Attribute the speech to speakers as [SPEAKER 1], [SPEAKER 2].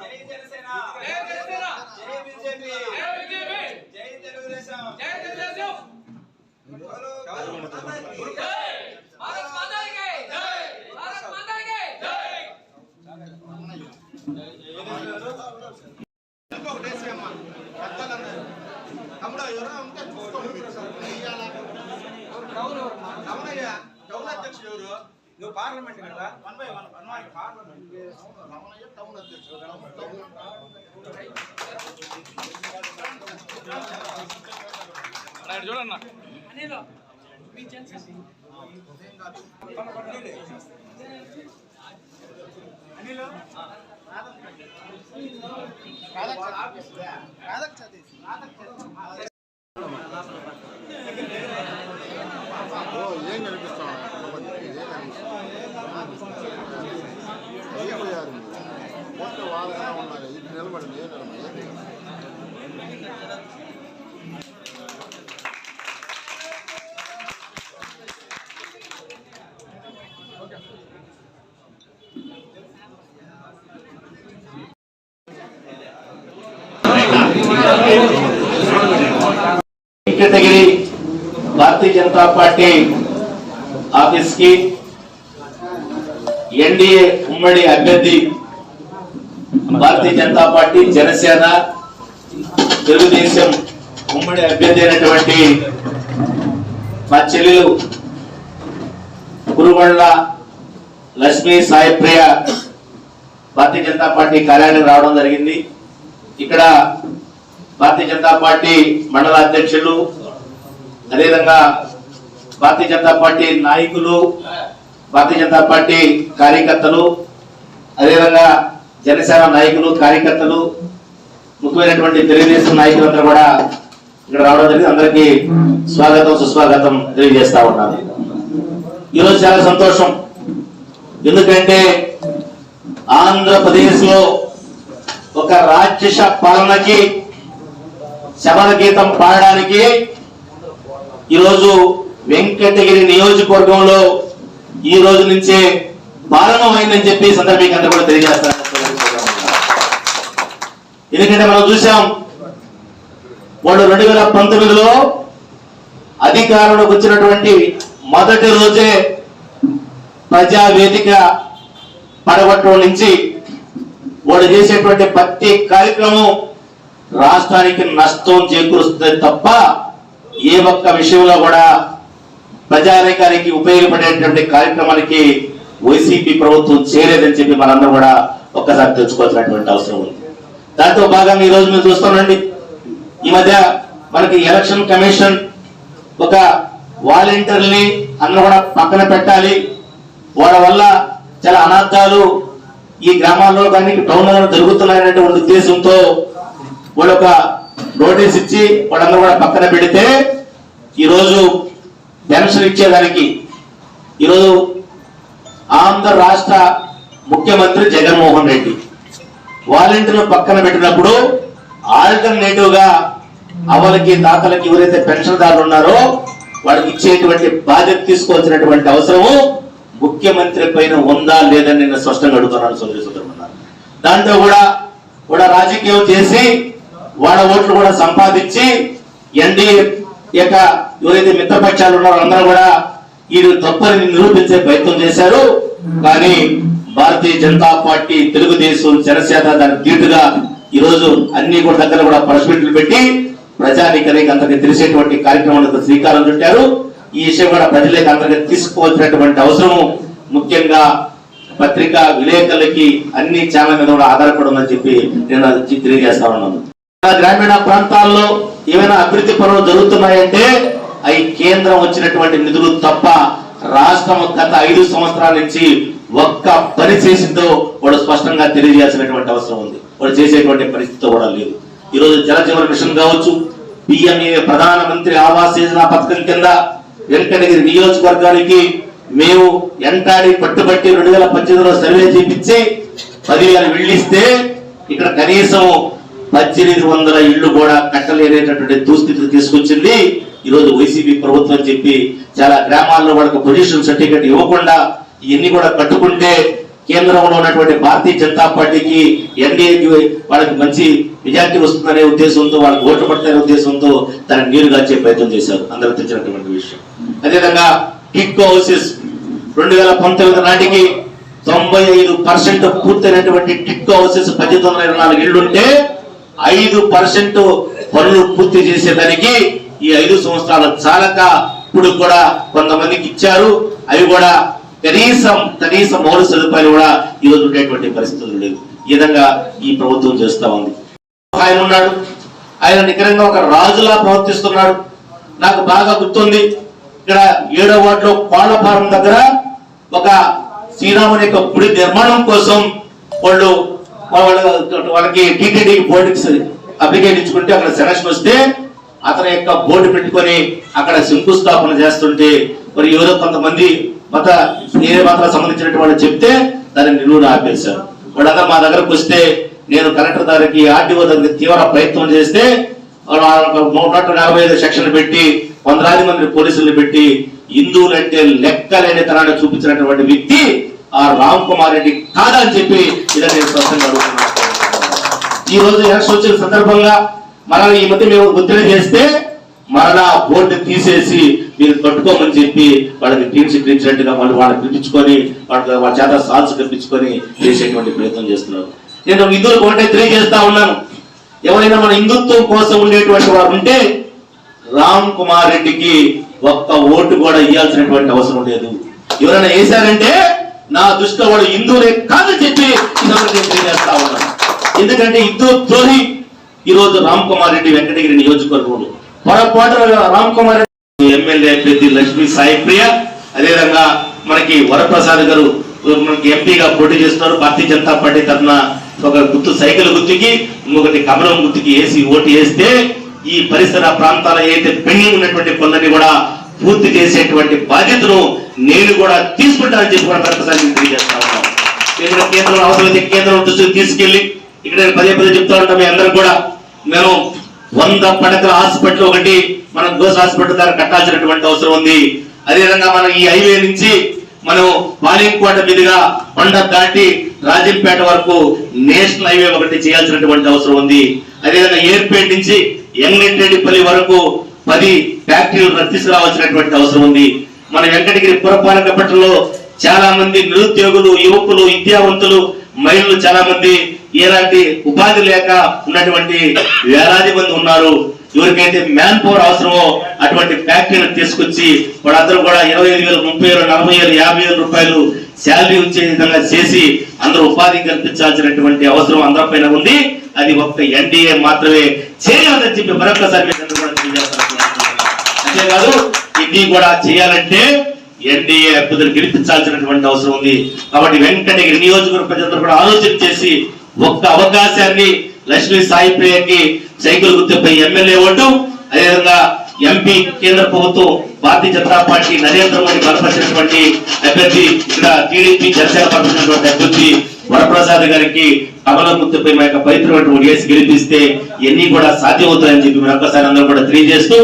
[SPEAKER 1] జై జనసేన జై బీజేపీ జై తెలుగుదేశం
[SPEAKER 2] భారత్ మాతా కీ జై భారత్ మాతా కీ జై
[SPEAKER 1] తమ్ముడు ఎవరో ఉంటే చూసుకోండి మీరు ఇయ్యాలా? అవునయ్యా టౌన్ అధ్యక్షుడు ఎవరు? నువ్వు పార్లమెంట్ కదా? One by one one by parliament Ramanaiah town అధ్యక్షుడు
[SPEAKER 3] ఏం
[SPEAKER 4] వెంకటగిరి భారతీయ జనతా పార్టీ ఆఫీస్కి ఎన్డీఏ ఉమ్మడి అభ్యర్థి భారతీయ జనతా పార్టీ జనసేన తెలుగుదేశం ఉమ్మడి అభ్యర్థి అయినటువంటి మా చెల్లెలు కురుబండ్ల లక్ష్మీ సాయిప్రియ భారతీయ జనతా పార్టీ కార్యాలయం రావడం జరిగింది. ఇక్కడ భారతీయ జనతా పార్టీ మండల అధ్యక్షులు అదేవిధంగా భారతీయ జనతా పార్టీ నాయకులు భారతీయ జనతా పార్టీ కార్యకర్తలు అదేవిధంగా జనసేన నాయకులు కార్యకర్తలు ముఖ్యమైనటువంటి తెలుగుదేశం నాయకులందరూ కూడా ఇక్కడ రావడం జరిగింది. అందరికీ స్వాగతం సుస్వాగతం తెలియజేస్తా ఉన్నాను. ఈరోజు చాలా సంతోషం. ఎందుకంటే ఆంధ్రప్రదేశ్లో ఒక రాక్షస పాలనకి శబర గీతం పాడడానికి ఈరోజు వెంకటగిరి నియోజకవర్గంలో ఈ రోజు నుంచే ప్రారంభమైందని చెప్పి సందర్భంగా కూడా తెలియజేస్తాను. ఎందుకంటే మనం చూసాం వాళ్ళు రెండు వేల పంతొమ్మిదిలో అధికారంలోకి వచ్చినటువంటి మొదటి రోజే ప్రజా వేదిక పడగొట్టడం నుంచి వాడు చేసేటువంటి ప్రతి కార్యక్రమం రాష్ట్రానికి నష్టం చేకూరుస్తుంది తప్ప ఏ ఒక్క విషయంలో కూడా ప్రజాధికారికి ఉపయోగపడేటువంటి కార్యక్రమానికి వైసీపీ ప్రభుత్వం చేయలేదని చెప్పి మనందరం కూడా ఒక్కసారి తెలుసుకోవాల్సినటువంటి అవసరం ఉంది. దాంతో భాగంగా ఈ రోజు మీరు చూస్తామండి ఈ మధ్య మనకి ఎలక్షన్ కమిషన్ ఒక వాలంటీర్ని అందరూ కూడా పక్కన పెట్టాలి. వాళ్ళ వల్ల చాలా అనార్థాలు ఈ గ్రామాల్లో కానీ టౌన్లలో జరుగుతున్నాయనేటువంటి ఉద్దేశంతో వాళ్ళొక నోటీస్ ఇచ్చి వాళ్ళందరూ కూడా పక్కన పెడితే ఈరోజు పెన్షన్ ఇచ్చేదానికి ఈరోజు ఆంధ్ర రాష్ట్ర ముఖ్యమంత్రి జగన్మోహన్ రెడ్డి వాలంటీర్లు పక్కన పెట్టినప్పుడు ఆల్టర్నేటివ్గా అవలకి తాతలకి ఎవరైతే పెన్షన్దారులు ఉన్నారో వాళ్ళకి ఇచ్చేటువంటి బాధ్యత తీసుకోవాల్సినటువంటి అవసరము ముఖ్యమంత్రి పైన ఉందా లేదని నేను స్పష్టంగా అడుగుతున్నాను సోదరి సోదరులారా. దాంట్లో కూడా కూడా రాజకీయం చేసి వాళ్ళ ఓట్లు కూడా సంపాదించి ఎన్డీఏ యొక్క ఎవరైతే మిత్రపక్షాలు ఉన్నారో అందరూ కూడా వీరు తప్పని నిరూపించే ప్రయత్నం చేశారు. కానీ భారతీయ జనతా పార్టీ తెలుగుదేశం జనసేన దాని ధీటుగా ఈరోజు అన్ని కూడా దగ్గర కూడా పరస్మిట్లు పెట్టి ప్రజానికరికి అందరికి తెలిసేటువంటి కార్యక్రమాలకు శ్రీకారం చుట్టారు. ఈ విషయం కూడా ప్రజలకు అందరికి తీసుకోవాల్సినటువంటి అవసరము ముఖ్యంగా పత్రికా విలేకరులకి అన్ని ఛానల్ మీద కూడా ఆధారపడమని చెప్పి నేను అది తెలియజేస్తా ఉన్నాను. గ్రామీణ ప్రాంతాల్లో ఏమైనా అభివృద్ధి పనులు జరుగుతున్నాయంటే అవి కేంద్రం వచ్చినటువంటి నిధులు తప్ప రాష్ట్రం గత ఐదు సంవత్సరాల నుంచి ఒక్క పని చేసిందో వాడు స్పష్టంగా తెలియజేయాల్సినటువంటి అవసరం ఉంది. వాడు చేసేటువంటి పరిస్థితి కూడా లేదు. ఈరోజు జలజీవన మిషన్ కావచ్చు పిఎంఏ ప్రధానమంత్రి ఆవాస్ యోజన పథకం కింద వెంకటగిరి నియోజకవర్గానికి మేము ఎంటాడి పట్టుబట్టి రెండు వేల పద్దెనిమిదిలో సర్వే చేపించి పదివేల వెళ్ళిస్తే ఇక్కడ కనీసం పద్దెనిమిది వందల ఇళ్ళు కూడా కట్టలేనేటటువంటి దుస్థితికి తీసుకొచ్చింది. ఈరోజు వైసీపీ ప్రభుత్వం చెప్పి చాలా గ్రామాల్లో వాళ్ళకి పొజిషన్ సర్టిఫికేట్ ఇవ్వకుండా ఇవన్నీ కూడా కట్టుకుంటే కేంద్రంలో ఉన్నటువంటి భారతీయ జనతా పార్టీకి ఎన్డీఏకి వాళ్ళకి మంచి మెజార్టీ వస్తుందనే ఉద్దేశంతో వాళ్ళకి ఓట్లు పడతానే ఉద్దేశంతో దాన్ని నీరు కాచే ప్రయత్నం చేశారు. అందరూ తెచ్చినటువంటి విషయం. అదేవిధంగా టిక్కో హౌసెస్ రెండు వేల పంతొమ్మిది నాటికి తొంభై ఐదు పర్సెంట్ పూర్తయినటువంటి టిక్కో హౌసెస్ పద్దెనిమిది వందల ఇరవై నాలుగు ఇళ్ళుంటే ఐదు పర్సెంట్ పనులు పూర్తి చేసేదానికి ఈ ఐదు సంవత్సరాల చాలక ఇప్పుడు కూడా కొంతమందికి ఇచ్చారు. అవి కూడా కనీసం కనీసం మౌలిక సదుపాయాలు కూడా ఈ ఉండేటువంటి పరిస్థితులు లేవు. ఈ విధంగా ఈ ప్రభుత్వం చేస్తా ఉంది. ఆయన ఉన్నాడు. ఆయన నికరంగా ఒక రాజులా ప్రవర్తిస్తున్నాడు. నాకు బాగా గుర్తుంది. ఇక్కడ ఏడో వాటిలో కోళ్ళ దగ్గర ఒక శ్రీరాముని యొక్క గుడి నిర్మాణం కోసం వాళ్ళు వాళ్ళు వాళ్ళకి టీటీడీ బోర్డుకి అప్లికేషన్ ఇచ్చుకుంటే అక్కడ సెలక్షన్ వస్తే అతని యొక్క బోర్డు పెట్టుకొని అక్కడ శంకుస్థాపన చేస్తుంటే మరి ఎవరో కొంతమంది మత వేరే మతాలకు సంబంధించినటువంటి వాళ్ళు చెప్తే దాన్ని నిలువురు ఆపేశారు. వాళ్ళంతా మా దగ్గరకు వస్తే నేను కలెక్టర్ దగ్గరికి ఆర్టీఓ దగ్గరికి తీవ్ర ప్రయత్నం చేస్తే వాళ్ళు నూట నలభై ఐదు సెక్షన్లు పెట్టి వందలాది మంది పోలీసులు పెట్టి హిందువులంటే లెక్కలేని తనాన్ని చూపించినటువంటి వ్యక్తి ఆ రామ్ కుమార్ రెడ్డి కాదని చెప్పి ఇలా నేను స్పష్టంగా అడుగుతున్నాను. ఈ రోజు ఎలక్షన్ వచ్చిన సందర్భంగా మరలా ఈ మధ్య మేము ఒత్తిడి చేస్తే మరలా బోర్డు తీసేసి మీరు కట్టుకోమని చెప్పి వాళ్ళకి టీమ్స్ ఇచ్చినట్టుగా వాళ్ళు వాళ్ళని పిలిపించుకొని వాళ్ళకి వాళ్ళ చేత సాల్స్ కల్పించుకొని చేసేటువంటి ప్రయత్నం చేస్తున్నారు. నేను హిందువులకు ఒకటే తెలియజేస్తా ఉన్నాను. ఎవరైనా మన హిందుత్వం కోసం ఉండేటువంటి వారు ఉంటే రామ్ కుమార్ రెడ్డికి ఒక్క ఓటు కూడా ఇవ్వాల్సినటువంటి అవసరం లేదు. ఎవరైనా వేశారంటే నా దృష్టిలో వాడు హిందువులే కాదని చెప్పి ఈ తెలియజేస్తా ఉన్నాను ఎందుకంటే హిందూ ద్రోహి ఈ రోజు రామ్ కుమార్ రెడ్డి వెంకటగిరి నియోజకవర్గంలో. పొరపాటు రామ్ కుమార్ రెడ్డి ఎమ్మెల్యే అభ్యర్థి లక్ష్మీ సాయి ప్రియ. అదేవిధంగా మనకి వరప్రసాద్ గారు మనకి ఎంపీగా పోటీ చేస్తున్నారు. భారతీయ జనతా పార్టీ తరఫున ఒక గుర్తు సైకిల్ గుర్తుకి ఇంకొకటి కమలం గుర్తుకి వేసి ఓటు వేస్తే ఈ పరిసర ప్రాంతాల ఏదైతే పెండింగ్ ఉన్నటువంటి పనులని కూడా పూర్తి చేసేటువంటి బాధ్యతను నేను కూడా తీసుకుంటానని చెప్పి కూడా మరొకసారి తెలియజేస్తా ఉన్నాను. కేంద్ర కేంద్రం అవసరమైతే కేంద్రం దృష్టికి తీసుకెళ్ళి ఇక్కడ నేను పదే పదే చెప్తా ఉంటాం మీ అందరూ కూడా మేము వంద పడకల హాస్పిటల్ ఒకటి మనం గోస్ హాస్పిటల్ ద్వారా కట్టాల్సినటువంటి అవసరం ఉంది. అదేవిధంగా మనం ఈ హైవే నుంచి మనం పాలింకోట మీదుగా కొండ దాటి రాజంపేట వరకు నేషనల్ హైవే ఒకటి చేయాల్సినటువంటి అవసరం ఉంది. అదేవిధంగా ఏర్పేట నుంచి ఎంగెంటెడ్డిపల్లి వరకు పది ఫ్యాక్టరీలు తీసుకురావాల్సినటువంటి అవసరం ఉంది. మన వెంకటగిరి పురపాలక పట్టణంలో చాలా మంది నిరుద్యోగులు యువకులు విద్యావంతులు మహిళలు చాలా మంది ఎలాంటి ఉపాధి లేక ఉన్నటువంటి వేలాది మంది ఉన్నారు. ఎవరికైతే మ్యాన్ పవర్ అవసరమో అటువంటి ఫ్యాక్టరీలు తీసుకొచ్చి వాళ్ళందరూ కూడా ఇరవై ఐదు వేలు ముప్పై వేలు నలభై వేలు యాభై వేల రూపాయలు శాలరీ వచ్చే విధంగా చేసి అందరూ ఉపాధి కల్పించాల్సినటువంటి అవసరం అందరిపైన ఉంది. అది ఒక్క ఎన్డీఏ మాత్రమే. చేయాలని చెప్పి మరొకసారి కూడా అంతేకాదు ఇది కూడా చేయాలంటే ఎన్డీఏ అభ్యర్థులు గెలిపించాల్సినటువంటి అవసరం ఉంది. కాబట్టి వెంకటగిరి నియోజకవర్గ ప్రజలందరూ కూడా ఆలోచన చేసి ఒక్క అవకాశాన్ని లక్ష్మీ సాయి ప్రియకి సైకిల్ గుర్తుపై ఎమ్మెల్యే ఓటు అదేవిధంగా ఎంపీ కేంద్ర ప్రభుత్వం భారతీయ జనతా పార్టీ నరేంద్ర మోడీ బలపరిచినటువంటి అభ్యర్థి ఇక్కడ టీడీపీ జనసేన బలపరిచినటువంటి అభ్యర్థి వరప్రసాద్ గారికి కమల గుర్తుపై మా యొక్క పవిత్రమైన ఓటు గెలిపిస్తే ఇవన్నీ కూడా సాధ్యమవుతాయని చెప్పి మరొకసారి అందరూ కూడా తెలియజేస్తూ